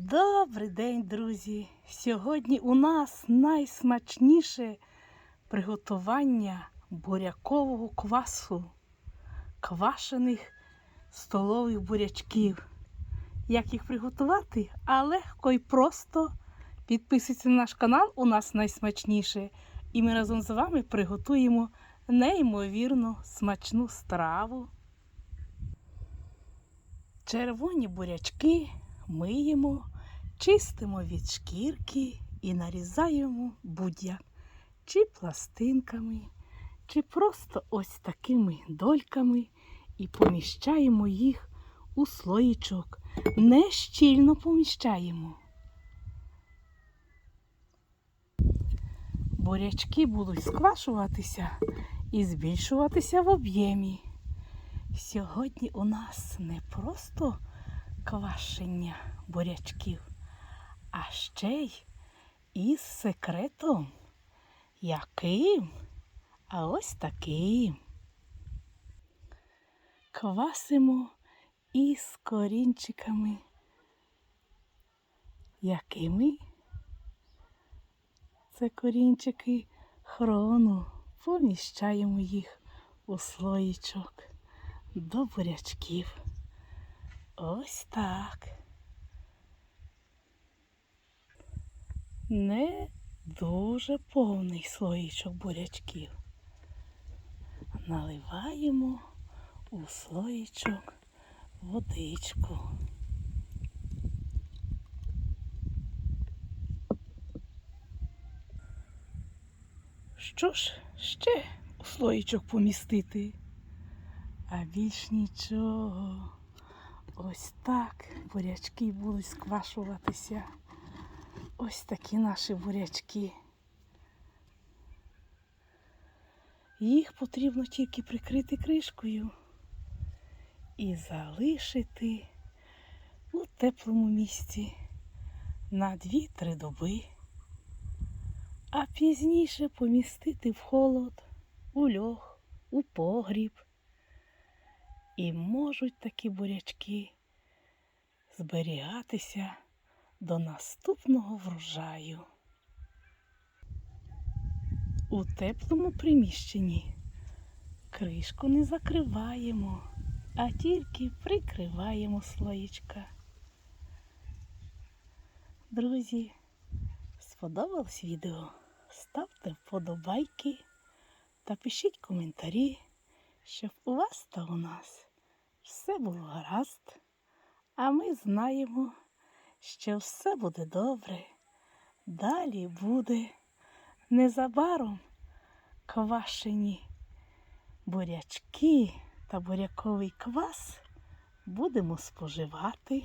Добрий день, друзі! Сьогодні у нас найсмачніше приготування бурякового квасу, квашених столових бурячків. Як їх приготувати? А легко і просто. Підписуйтесь на наш канал, у нас найсмачніше. І ми разом з вами приготуємо неймовірно смачну страву. Червоні бурячки миємо, чистимо від шкірки і нарізаємо будь-як, чи пластинками, чи просто ось такими дольками і поміщаємо їх у слоїчок. Не щільно поміщаємо. Бурячки будуть сквашуватися і збільшуватися в об'ємі. Сьогодні у нас не просто квашення бурячків, а ще й із секретом. Яким? А ось таким. Квасимо із корінчиками. Якими? Це корінчики хрону. Поміщаємо їх у слоїчок до бурячків. Ось так. Не дуже повний слоїчок бурячків. Наливаємо у слоїчок водичку. Що ж ще у слоїчок помістити? А більш нічого. Ось так бурячки будуть сквашуватися. Ось такі наші бурячки. Їх потрібно тільки прикрити кришкою і залишити у теплому місці на 2-3 доби, а пізніше помістити в холод, у льох, у погріб. І можуть такі бурячки зберігатися до наступного врожаю. У теплому приміщенні кришку не закриваємо, а тільки прикриваємо слоїчка. Друзі, сподобалось відео? Ставте вподобайки та пишіть коментарі, щоб у вас та у нас все було гаразд, а ми знаємо, що все буде добре. Далі буде незабаром квашені бурячки та буряковий квас будемо споживати.